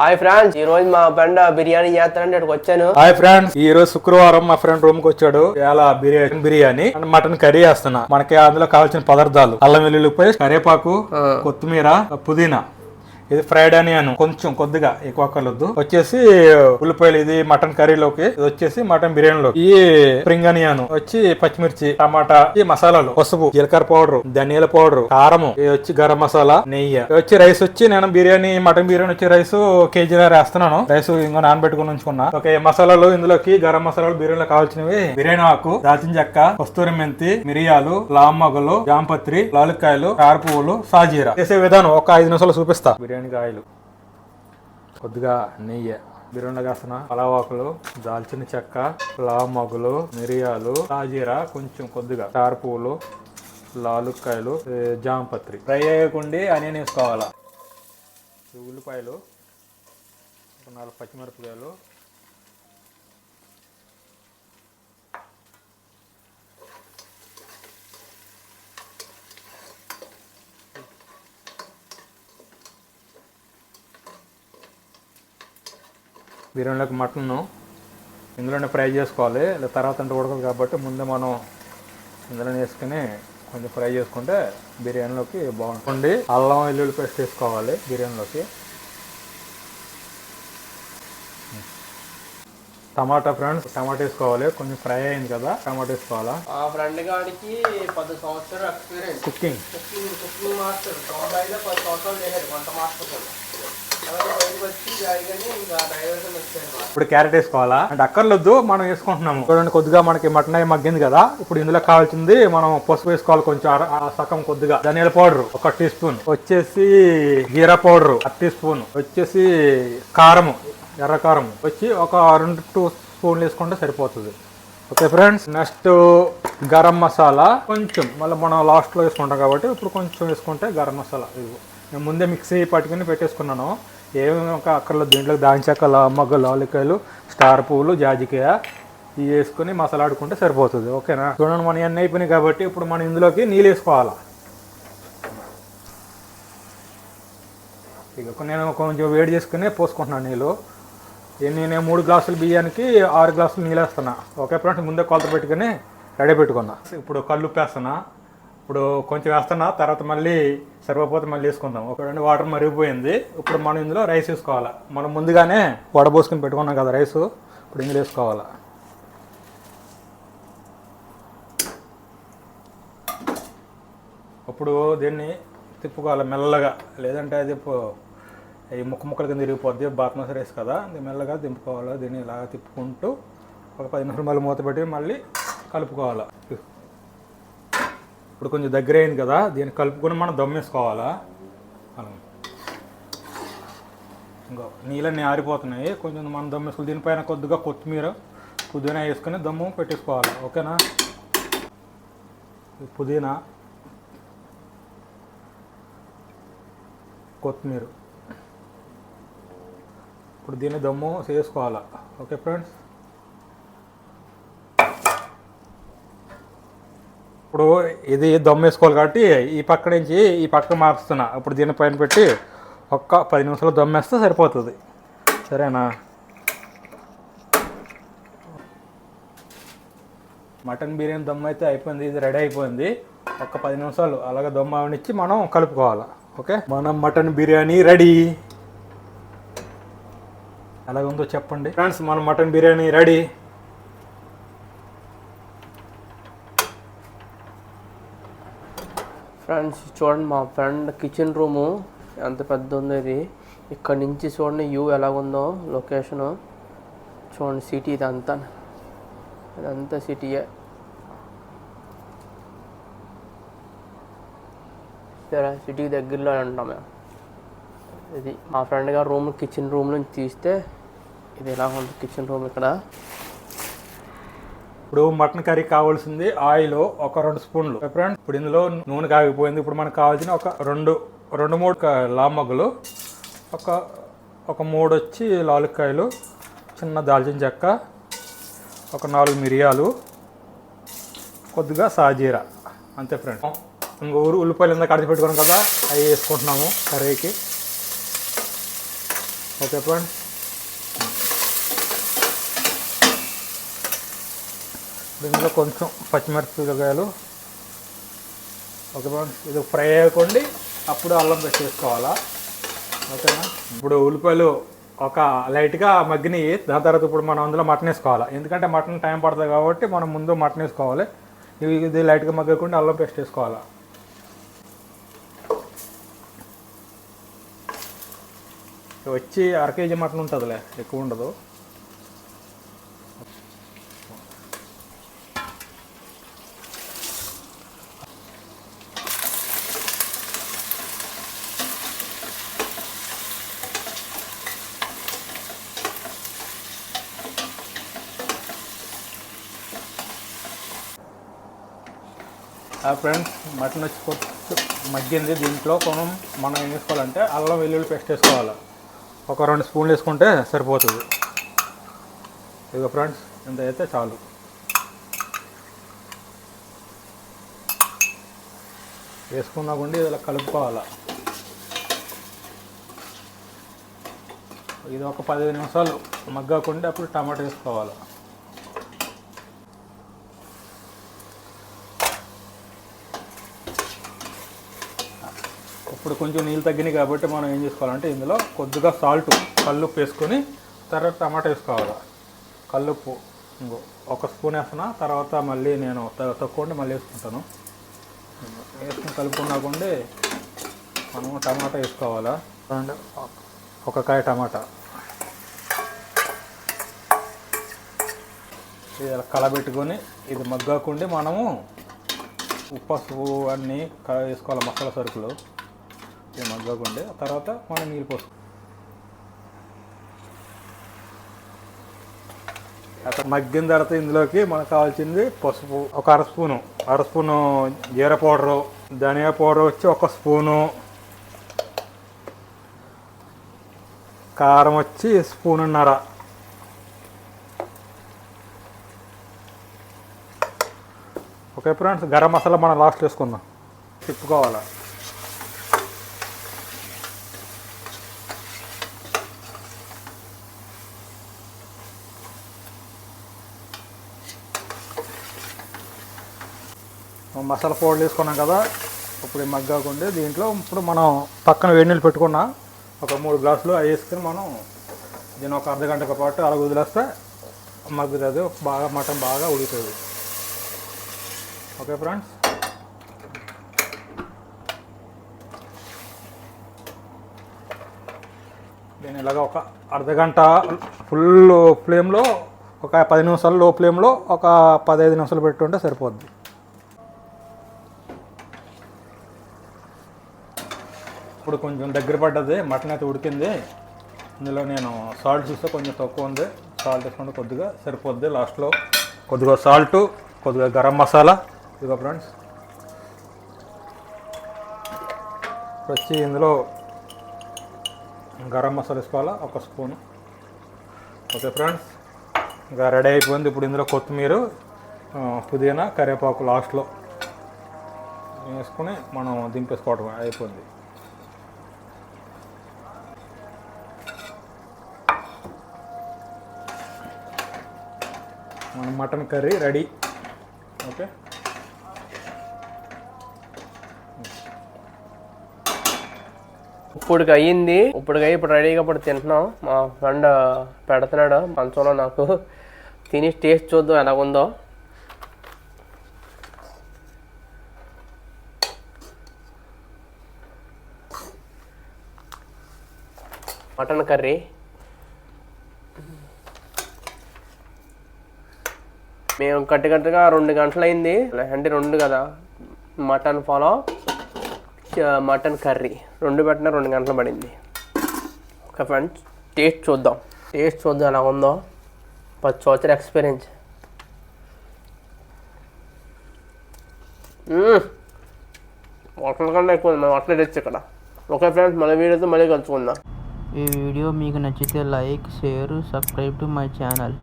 Hi friends ఈ రోజు మా ఫ్రెండ్ బిర్యానీ చేస్తానంటే ఇక్కడికి వచ్చాను. హాయ్ ఫ్రెండ్స్ ఈ రోజు శుక్రవారం మా ఫ్రెండ్ రూమ్కి వచ్చాడు. ఇలా biryani biryani and mutton curry వేస్తున్నా మనకి అందులో కావాల్సిన పదార్థాలు అల్లం వెల్లుల్లి పేస్ట్ కరివేపాకు కొత్తిమీర పుదీనా. ఇది ఫ్రైడ్ ఆనియన్ కొంచెం కొద్దిగా ఎక్కువ కలొద్దు వచ్చేసి ఉల్లిపాయలు ఇది మటన్ కర్రీలోకి ఇది వచ్చేసి మటన్ బిర్యానీలోకి. ఈ స్ప్రింగ్ ఆనియన్ వచ్చి పచ్చిమిర్చి టమాటా ఈ మసాలాలు. పసుపు జీలకర్ర పౌడర్ ధనియాల పౌడర్ కారము ఇది వచ్చి గరం మసాలా నెయ్యి. వచ్చి రైస్ వచ్చి నేను బిర్యానీ మటన్ బిర్యానీ వచ్చి రైస్ కేజీ వేస్తున్నాను. రైస్ ఇంకో నానబెట్టుకుని ఉంచుకున్నా. ఓకే మసాలాలు ఇందులోకి గరం మసాలాలు బిర్యానీలో కావాల్సినవి బిర్యానీ ఆకు దాల్చిన చెక్క కస్తూరి మెంతి మిరియాలు లామగలు జాంపత్రి లాలుకాయలు పువ్వులు సాజీరా. చేసే విధానం ఒక ఐదు నిమిషాలు చూపిస్తా. బిర్యానీకి ఆయిల్ కొద్దిగా నెయ్యి బిరుండగాసన పలావాకులు దాల్చిన చెక్క లామగులు మిరియాలు సాజీరా కొంచెం కొద్దిగా పువ్వులు లాలుక్కాయలు జాంపత్రి. ఫ్రై అయ్యకుండి ఆనియన్ వేసుకోవాలా? ఉల్లిపాయలు ఒక నాలుగు పచ్చిమిరపకాయలు బిర్యానీలోకి మటన్ ఇందులోనే ఫ్రై చేసుకోవాలి. లేదా తర్వాత అంటే ఉడకదు కాబట్టి ముందే మనం ఇందులోనే వేసుకుని కొంచెం ఫ్రై చేసుకుంటే బిర్యానీలోకి బాగుంటుంది. అల్లం వెల్లుల్లి పేస్ట్ వేసుకోవాలి బిర్యానీలోకి. టమాటా ఫ్రెండ్స్ టమాటా వేసుకోవాలి. కొంచెం ఫ్రై అయింది కదా టమాటా వేసుకోవాలా? మా ఫ్రెండ్ గాడికి పది సంవత్సరాలు experience. Cooking. Cooking cooking master. తొంభైలో పది సంవత్సరాలు వంట మాస్టర్ ఇప్పుడు క్యారెట్ వేసుకోవాలా? అంటే అక్కర్లొద్దు మనం వేసుకుంటున్నాము. చూడండి కొద్దిగా మనకి మటన్ అయి మగ్గింది కదా. ఇప్పుడు ఇందులో కావాల్సింది మనం పసుపు వేసుకోవాలి కొంచెం సగం కొద్దిగా. ధనియాల పౌడర్ ఒక టీ స్పూన్. వచ్చేసి జీరా పౌడర్ అర టీ స్పూన్. వచ్చేసి కారము ఎర్ర కారం వచ్చి ఒక రెండు టూ స్పూన్లు వేసుకుంటే సరిపోతుంది. Okay friends? Next garam masala. కొంచెం మళ్ళీ మనం లాస్ట్లో వేసుకుంటాం కాబట్టి ఇప్పుడు కొంచెం వేసుకుంటే గరం మసాలా. ఇవి నేను ముందే మిక్సీ పట్టుకుని పెట్టేసుకున్నాను. ఏమేమి ఒక అక్కడ దీంట్లో దాంచాక మగ్గ లాలికాయలు స్టార్ పువ్వులు జాజికాయ ఇవి వేసుకొని మసలాడుకుంటే సరిపోతుంది. ఓకేనా? చూడండి మనం ఇవన్నీ అయిపోయినాయి కాబట్టి ఇప్పుడు మనం ఇందులోకి నీళ్ళు వేసుకోవాలి? ఇక నేను కొంచెం వేడి చేసుకుని పోసుకుంటున్నాను నీళ్ళు. నేను మూడు గ్లాసులు బియ్యానికి ఆరు గ్లాసులు నీళ్ళు వేస్తున్నా. ఓకే ఫ్రెండ్స్ ముందే కొలత పెట్టుకుని రెడీ పెట్టుకున్నా ఇప్పుడు కళ్ళు ఉప్పేస్తున్నా ఇప్పుడు కొంచెం వేస్తున్నా తర్వాత మళ్ళీ సరిపోతే మళ్ళీ వేసుకుందాం. ఒక రెండు వాటర్ మరిగిపోయింది. ఇప్పుడు మనం ఇందులో రైస్ వేసుకోవాలి? మనం ముందుగానే వడబోసుకుని పెట్టుకున్నాం కదా రైస్. ఇప్పుడు ఇందులో వేసుకోవాలి? అప్పుడు దీన్ని తిప్పుకోవాలి మెల్లగా. లేదంటే అది ఈ ముక్క ముక్కల కింద తిరిగిపోద్ది బాత్మస్ రైస్ కదా. మెల్లగా తిప్పుకోవాలి దీన్ని ఇలా తిప్పుకుంటూ ఒక పది నిమిషాలు మళ్ళీ మూత పెట్టి మళ్ళీ కలుపుకోవాలి? ఇప్పుడు కొంచెం దగ్గర అయింది కదా దీన్ని కలుపుకొని మనం దమ్ వేసుకోవాలా? అలా. ఇంకో నీళ్ళన్నీ ఆరిపోతున్నాయి. కొంచెం మనం దమ్ వేసుకోవాలి దీనిపైన కొద్దిగా కొత్తిమీర పుదీనా వేసుకొని దమ్ము పెట్టేసుకోవాలి. ఓకేనా? పుదీనా కొత్తిమీర. ఇప్పుడు దీన్ని దమ్ము చేసుకోవాలా ఓకే ఫ్రెండ్స్? ఇప్పుడు ఇది దమ్ వేసుకోవాలి కాబట్టి ఈ పక్క నుంచి ఈ పక్క మార్చుతున్నా. ఇప్పుడు దీనిపైన పెట్టి ఒక్క పది నిమిషాలు దమ్ వేస్తే సరిపోతుంది. సరేనా? మటన్ బిర్యానీ దమ్ అయితే అయిపోయింది ఇది రెడీ అయిపోయింది. ఒక్క పది నిమిషాలు అలాగే దమ్ అవనిచ్చి మనం కలుపుకోవాలి? ఓకే? మనం మటన్ బిర్యానీ రెడీ. ఎలాగుందో చెప్పండి. ఫ్రెండ్స్ మన మటన్ బిర్యానీ రెడీ. ఫ్రెండ్స్ చూడండి మా ఫ్రెండ్ కిచెన్ రూము ఎంత పెద్ద ఉందో ఇది. ఇక్కడ నుంచి చూడండి వ్యూ ఎలాగుందో లొకేషను. చూడండి సిటీ ఇదంతా. ఇదంతా సిటీయే సరే దగ్గరలో ఉంటాం మేము. ఇది మా ఫ్రెండ్ గారు రూమ్ కిచెన్ రూమ్ నుంచి తీస్తే ఇది ఎలా ఉంది కిచెన్ రూమ్ ఇక్కడ? ఇప్పుడు మటన్ కర్రీ కావాల్సింది ఆయిల్ ఒక రెండు స్పూన్లు. ఫ్రెండ్స్? ఇప్పుడు ఇందులో నూనె కాగిపోయింది. ఇప్పుడు మనకు కావాల్సిన ఒక రెండు రెండు మూడు లామగ్గులు ఒక ఒక మూడు వచ్చి లాలుకాయలు చిన్న దాల్చిన చెక్క ఒక నాలుగు మిరియాలు కొద్దిగా సాజీరా. అంతే ఫ్రెండ్ ఇంకో ఊరు ఉల్లిపాయలు ఇందాక కడిచి పెట్టుకున్నాం కదా అవి వేసుకుంటున్నాము కర్రీకి. Okay friends? దీంట్లో కొంచెం పచ్చిమిరపకాయలు. ఓకే ఇది ఫ్రై అయ్యకండి. అప్పుడు అల్లం పేస్ట్ ఓకేనా? ఇప్పుడు ఉల్లిపాయలు ఒక లైట్గా మగ్గిని దాని తర్వాత ఇప్పుడు మనం అందులో మటన్ వేసుకోవాలి? ఎందుకంటే మటన్ టైం పడుతుంది కాబట్టి మనం ముందు మటన్ వేసుకోవాలి. ఇవి ఇది లైట్గా మగ్గకుండా అల్లం పేస్ట్ వేసుకోవాలి? వచ్చి అర కేజీ మటన్ ఉంటుందిలే ఎక్కువ ఉండదు. ఫ్రెండ్స్ మటన్ వచ్చి మగ్గింది. దీంట్లో మనం మనం ఏం చేసుకోవాలంటే అల్లం వెల్లుల్లి పేస్ట్ వేసుకోవాలి. ఒక రెండు స్పూన్లు వేసుకుంటే సరిపోతుంది. ఇదిగో ఫ్రెండ్స్ ఇంత అయితే చాలు. వేసుకున్నా కూడా ఇలా కలుపుకోవాలి. ఇది ఒక పదిహేను నిమిషాలు మగ్గకుండా అప్పుడు టమాటా వేసుకోవాలి. ఇప్పుడు కొంచెం నీళ్ళు తగ్గినాయి కాబట్టి మనం ఏం చేసుకోవాలంటే ఇందులో కొద్దిగా సాల్ట్ కల్లుప్పు వేసుకొని తర్వాత టమాటా వేసుకోవాలి? కల్లుప్పు. ఇంకో ఒక స్పూన్ వేస్తున్నా తర్వాత మళ్ళీ నేను తక్కువ ఉంటే మళ్ళీ వేసుకుంటాను. వేసుకుని కలుపుకున్నాకుండి మనం టమాటా వేసుకోవాలా? అండ్ ఒక కాయ టమాటా. ఇది ఇలా కలబెట్టుకొని ఇది మగ్గాకుండి మనము ఉప్పు అన్నీ వేసుకోవాలి మసాలా సరుకులు? మగ్గకుండే తర్వాత మనం నీళ్ళు పోస్తాం. అక్కడ మగ్గిన తర్వాత ఇందులోకి మనకు కావాల్సింది పసుపు. ఒక అర స్పూను. అర స్పూను జీర పౌడరు ధనియా పౌడర్ వచ్చి ఒక స్పూను. కారం వచ్చి స్పూనున్నర. ఓకే ఫ్రెండ్స్ గరం మసాలా మనం లాస్ట్ వేసుకుందాం. తిప్పుకోవాలి? మసాలా పౌడర్ వేసుకున్నాం కదా ఇప్పుడు ఈ మగ్గాకుండి దీంట్లో ఇప్పుడు మనం పక్కన వేడి నీళ్ళు పెట్టుకున్న ఒక మూడు గ్లాసులు అవి వేసుకుని మనం దీని ఒక అర్ధగంటకు పాటు అలా వదిలేస్తే మగ్గుతుంది బాగా మటన్ బాగా ఉడుకుతుంది. Okay friends? నేను ఇలాగ ఒక అర్ధ గంట ఫుల్ ఫ్లేమ్లో ఒక పది నిమిషాలు లో ఫ్లేమ్లో ఒక పదహైదు నిమిషాలు పెట్టుంటే సరిపోద్ది. ఇప్పుడు కొంచెం దగ్గర పడ్డది మటన్ అయితే ఉడికింది. ఇందులో నేను సాల్ట్ చూస్తే కొంచెం తక్కువ ఉంది. సాల్ట్ వేసుకుంటే కొద్దిగా సరిపోద్ది లాస్ట్లో. కొద్దిగా సాల్ట్ కొద్దిగా గరం మసాలా. ఇదిగో ఫ్రెండ్స్. వచ్చి ఇందులో గరం మసాలా వేసుకోవాలా? ఒక స్పూను. Okay friends. ఇంకా రెడీ అయిపోయింది ఇప్పుడు ఇందులో కొత్తిమీర పుదీనా కరివేపాకు లాస్ట్లో. వేసుకొని మనం దింపేసుకోవడం అయిపోయింది. మన మటన్ కర్రీ రెడీ. ఓకే. ఇప్పుడు అయ్యింది. ఇప్పుడు ఇప్పుడు రెడీగా ఇప్పుడు తింటున్నాం. మా ఫ్రెండ్ పెడుతున్నాడు. మంచంలో నాకు తిని టేస్ట్ చూద్దాం ఎలా ఉందో. Mutton curry. మేము గట్టి రెండు గంటలు అయింది అంటే రెండు కదా. Mutton follow mutton curry. రెండు పెట్టిన రెండు గంటలు పడింది. ఓకే ఫ్రెండ్స్ టేస్ట్ చూద్దాం. టేస్ట్ చూద్దాం ఎలా ఉందో. పది సంవత్సర ఎక్స్పీరియన్స్. వాటర్ కన్నా ఎక్కువ మనం వాటర్ తెచ్చి ఇక్కడ. ఓకే ఫ్రెండ్స్ మళ్ళీ వీడియోతో మళ్ళీ కలుసుకుందాం. ఈ వీడియో మీకు నచ్చితే like share subscribe to my channel.